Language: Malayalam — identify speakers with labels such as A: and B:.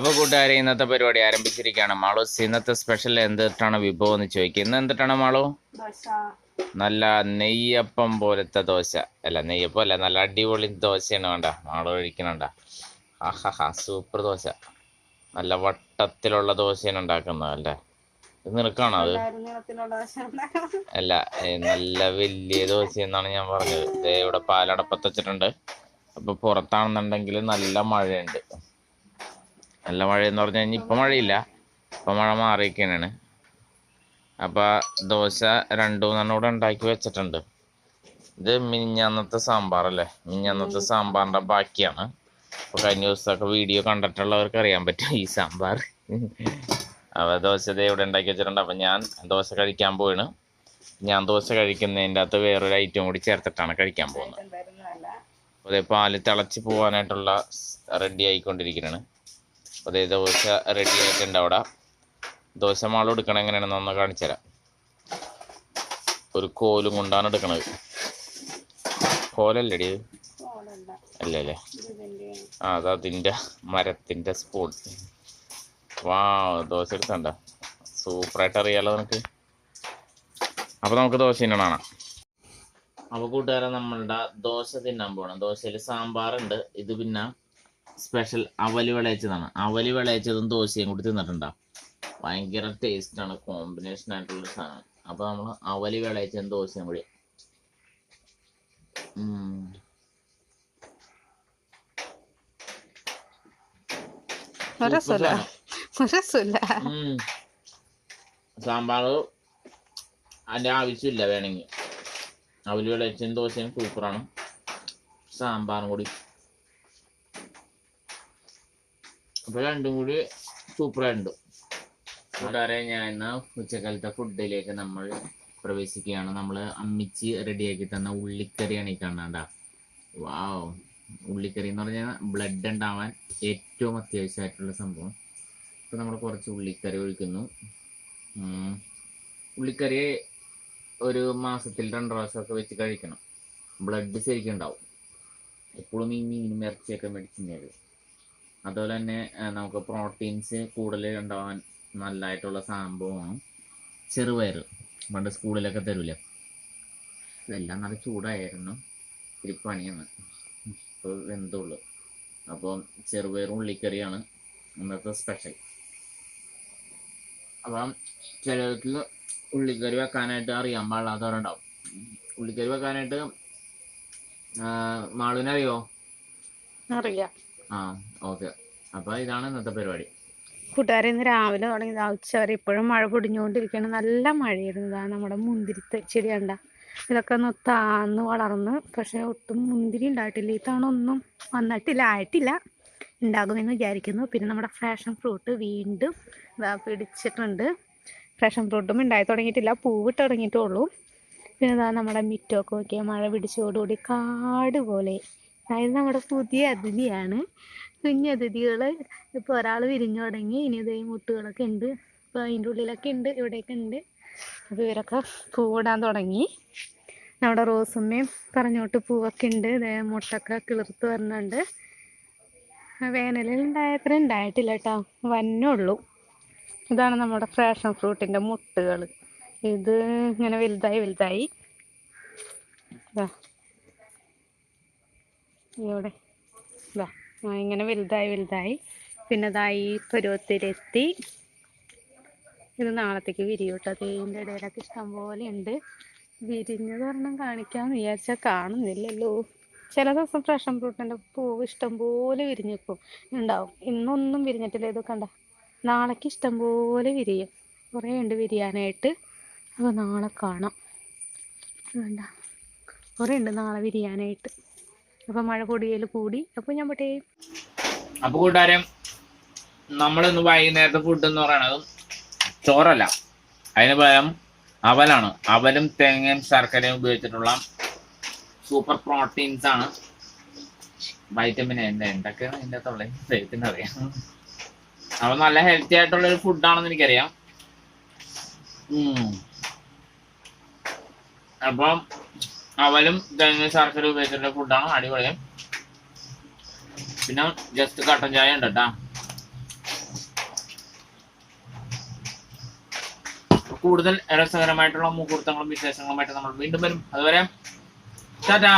A: അപ്പോൾ കൂട്ടുകാരെ ഇന്നത്തെ പരിപാടി ആരംഭിച്ചിരിക്കുകയാണ്. മാളോ ഇന്നത്തെ സ്പെഷ്യൽ എന്തിട്ടാണ് വിഭവം എന്ന് ചോദിക്കുക ഇന്ന് എന്തിട്ടാണ് മാളോ? നല്ല നെയ്യപ്പം പോലത്തെ ദോശ. അല്ല നെയ്യപ്പം അല്ല നല്ല അടിപൊളി ദോശയാണ് വേണ്ട. മാളോ കഴിക്കണണ്ട. ആഹാ സൂപ്പർ ദോശ. നല്ല വട്ടത്തിലുള്ള ദോശയാണ് ഉണ്ടാക്കുന്നത് അല്ലേ? ഇത് നിനക്കാണോ അത്? അല്ല നല്ല വലിയ ദോശ എന്നാണ് ഞാൻ പറഞ്ഞത്. ഇവിടെ പാലടപ്പത്ത് വെച്ചിട്ടുണ്ട്. അപ്പൊ പുറത്താണെന്നുണ്ടെങ്കിൽ നല്ല മഴയുണ്ട്. നല്ല മഴ എന്ന് പറഞ്ഞു കഴിഞ്ഞാൽ ഇപ്പം മഴയില്ല. ഇപ്പം മഴ മാറിയിരിക്കണാണ് അപ്പോൾ ദോശ രണ്ടു മൂന്നെണ്ണം കൂടെ ഉണ്ടാക്കി വെച്ചിട്ടുണ്ട്. ഇത് മിഞ്ഞന്നത്തെ സാമ്പാറല്ലേ? മിഞ്ഞന്നത്തെ സാമ്പാറിന്റെ ബാക്കിയാണ്. അപ്പോൾ കഴിഞ്ഞ ദിവസമൊക്കെ വീഡിയോ കണ്ടിട്ടുള്ളവർക്ക് അറിയാൻ പറ്റും ഈ സാമ്പാർ. അപ്പോൾ ദോശ ദേ ഇവിടെ ഉണ്ടാക്കി വെച്ചിട്ടുണ്ട്. അപ്പം ഞാൻ ദോശ കഴിക്കാൻ പോവാണ്. ഞാൻ ദോശ കഴിക്കുന്നതിന്റെ അകത്ത് വേറൊരു ഐറ്റം കൂടി ചേർത്തിട്ടാണ് കഴിക്കാൻ പോകുന്നത്. അതേ പാൽ തിളച്ച് പോകാനായിട്ടുള്ള റെഡി ആയിക്കൊണ്ടിരിക്കുകയാണ് അതേ ദോശ റെഡി ആയിട്ടുണ്ട് അവിടെ. ദോശ മാളം എടുക്കണം എങ്ങനെയാണെന്ന് ഒന്ന് കാണിച്ചു തരാം. ഒരു കോലും കൊണ്ടാണ് എടുക്കണത്. കോലല്ലേ ഇത്? അല്ലേ അല്ലേ ആ അത് അതിന്റെ മരത്തിന്റെ സ്പൂൺ വാ ദോശ എടുത്തണ്ട. സൂപ്പറായിട്ട് അറിയാലോ നിനക്ക്. അപ്പോൾ നമുക്ക് ദോശ തിന്നണം കാണാം. അപ്പോൾ കൂട്ടുകാരെ നമ്മളുടെ ദോശ തിന്നാൻ പോകണം ദോശയിൽ സാമ്പാറുണ്ട്. ഇത് പിന്നെ സ്പെഷ്യൽ അവലി വിളയിച്ചതാണ്. അവലി വിളയിച്ചതും ദോശയും കൂടി തിന്നിട്ടുണ്ടാവും ഭയങ്കര ടേസ്റ്റാണ് കോമ്പിനേഷൻ ആയിട്ടുള്ള സാധനം. അപ്പോൾ നമ്മൾ അവലി വിളയിച്ചതും ദോശയും കൂടി. സാമ്പാർ അതിന്റെ ആവശ്യമില്ല വേണമെങ്കിൽ. അവൽ വിളയിച്ചതും ദോശയും സൂപ്പറാണ്. സാമ്പാറും കൂടി. അപ്പോൾ രണ്ടും കൂടി സൂപ്പറായിട്ടുണ്ട് കൂടാതെ ഞാൻ ഇന്ന് ഉച്ചക്കാലത്തെ ഫുഡിലേക്ക് നമ്മൾ പ്രവേശിക്കുകയാണ്. നമ്മൾ അമ്മിച്ച് റെഡിയാക്കി തന്ന ഉള്ളിക്കറിയാണ് ഈ കാണാണ്ട വാവ് ഉള്ളിക്കറി എന്ന് പറഞ്ഞാൽ ബ്ലഡ് ഉണ്ടാവാൻ ഏറ്റവും അത്യാവശ്യമായിട്ടുള്ള സംഭവം. ഇപ്പം നമ്മൾ കുറച്ച് ഉള്ളിക്കറി ഒഴിക്കുന്നു. ഉള്ളിക്കറി ഒരു മാസത്തിൽ രണ്ട് പ്രാവശ്യമൊക്കെ വെച്ച് കഴിക്കണം. ബ്ലഡ് ശരിക്കും ഉണ്ടാവും. എപ്പോഴും ഈ മീനും ഇറച്ചിയൊക്കെ മേടിച്ചിരുന്നത് അതുപോലെ തന്നെ നമുക്ക് പ്രോട്ടീൻസ് കൂടുതൽ ഉണ്ടാവാൻ നല്ലതായിട്ടുള്ള സംഭവമാണ് ചെറുപയർ പണ്ട് സ്കൂളിലൊക്കെ തരൂല? ഇതെല്ലാം നല്ല ചൂടായിരുന്നു. ഇത്തിരി പണിയാണ്. ഇപ്പോൾ വെന്തുള്ളൂ. അപ്പോൾ ചെറുപയറും ഉള്ളിക്കറിയാണ് ഇന്നത്തെ സ്പെഷ്യൽ. അപ്പം ചിലർക്ക് ഉള്ളിക്കറി വെക്കാനായിട്ട് അറിയാൻ പാടില്ലാത്തവരുണ്ടാവും. ഉള്ളിക്കറി വെക്കാനായിട്ട് മാളുവിനറിയോ?
B: അറിയാം.
A: ആ ഇതാണ്
B: കൂട്ടുകാരെ ഇന്ന് രാവിലെ തുടങ്ങി. ഉച്ച വരെ ഇപ്പോഴും മഴ പൊടിഞ്ഞുകൊണ്ടിരിക്കുകയാണ്. നല്ല മഴയായിരുന്നു. ഇതാണ് നമ്മുടെ മുന്തിരി ചെടി കണ്ട. ഇതൊക്കെ ഒന്ന് താന്ന് വളർന്ന് പക്ഷെ ഒട്ടും മുന്തിരി ഉണ്ടായിട്ടില്ല. ഈ തവണ ഒന്നും വന്നിട്ടില്ല. ആയിട്ടില്ല. ഉണ്ടാകുമെന്ന് വിചാരിക്കുന്നു. പിന്നെ നമ്മുടെ ഫാഷൻ ഫ്രൂട്ട് വീണ്ടും ഇതാ പിടിച്ചിട്ടുണ്ട്. ഫാഷൻ ഫ്രൂട്ടും ഉണ്ടായി തുടങ്ങിയിട്ടില്ല. പൂവിട്ട് തുടങ്ങിയിട്ടുള്ളൂ പിന്നെ ഇതാ നമ്മുടെ മിറ്റമൊക്കെ നോക്കിയാൽ മഴ പിടിച്ചതോടുകൂടി കാട് പോലെ. അതായത് നമ്മുടെ പുതിയ അതിഥിയാണ്. കുഞ്ഞതിഥികൾ ഇപ്പോൾ ഒരാൾ വിരിഞ്ഞു തുടങ്ങി ഇനി ഇതേ മുട്ടുകളൊക്കെ ഉണ്ട്. ഇപ്പോൾ അതിന്റെ ഉള്ളിലൊക്കെ ഉണ്ട് ഇവിടെയൊക്കെ ഉണ്ട്. അപ്പോൾ ഇവരൊക്കെ പൂവിടാൻ തുടങ്ങി. നമ്മുടെ റോസുമ്മയും പറഞ്ഞോട്ട് പൂവൊക്കെ ഉണ്ട്. ഇതേ മുട്ടൊക്കെ കിളിർത്ത് വരുന്നുണ്ട് വേനലിൽ ഉണ്ടായത്ര ഉണ്ടായിട്ടില്ല കേട്ടോ. വന്നുള്ളൂ ഇതാണ് നമ്മുടെ ഫ്രാഷൻ ഫ്രൂട്ടിന്റെ മുട്ടുകൾ ഇത് ഇങ്ങനെ വലുതായി വലുതായി. ഇതാ ഇവിടെ ഇതാ ഇങ്ങനെ വലുതായി വലുതായി. പിന്നെ ഇതാ പരുവത്തിലെത്തി. ഇത് നാളത്തേക്ക് വിരിയൂട്ടോ. തേയിന്റെ ഇടയിലൊക്കെ ഇഷ്ടം പോലെ ഉണ്ട്. വിരിഞ്ഞത് ഒരെണ്ണം കാണിക്കാമെന്ന് വിചാരിച്ചാൽ കാണുന്നില്ലല്ലോ. ചില ദിവസം ഫ്രഷൻ ഫ്രൂട്ടിന്റെ പൂവ് ഇഷ്ടം പോലെ വിരിഞ്ഞിപ്പോൾ ഉണ്ടാവും. ഇന്നൊന്നും വിരിഞ്ഞിട്ടില്ല. ഇത് കണ്ട. നാളേക്ക് ഇഷ്ടം പോലെ വിരിയും. കുറേ ഉണ്ട് വിരിയാനായിട്ട്. അപ്പോൾ നാളെ കാണാം. വേണ്ട കുറേ ഉണ്ട് നാളെ വിരിയാനായിട്ട്. അപ്പോൾ മഴ കൂടിയതിൽ കൂടി. അപ്പോൾ ഞാൻ പോട്ടെ.
A: അപ്പോൾ കൂട്ടുകാരെ നമ്മളിന്ന് വൈകുന്നേരത്തെ ഫുഡ് എന്ന് പറയുന്നത് ചോറല്ല. അതിന് പകരം അവലാണ്. അവലും തേങ്ങയും ശർക്കരയും ഉപയോഗിച്ചിട്ടുള്ള സൂപ്പർ പ്രോട്ടീൻസ് ആണ് വൈറ്റമിൻ എന്താ എന്തൊക്കെയാണ് ഇതിന്റെ അകത്തുള്ള ദൈവത്തിന് അറിയാം. അപ്പോൾ നല്ല ഹെൽത്തി ആയിട്ടുള്ള ഒരു ഫുഡാണെന്ന് എനിക്കറിയാം. അപ്പം അവലും ശർക്കര ഉപയോഗിച്ചിട്ടുള്ള ഫുഡാണ് അടിപൊളി പിന്നെ ജസ്റ്റ് കട്ടൻ ചായ ഉണ്ട് കേട്ടാ. കൂടുതൽ രസകരമായിട്ടുള്ള മുഹൂർത്തങ്ങളും വിശേഷങ്ങളുമായിട്ട് നമ്മൾ വീണ്ടും വരും. അതുവരെ ടാറ്റാ!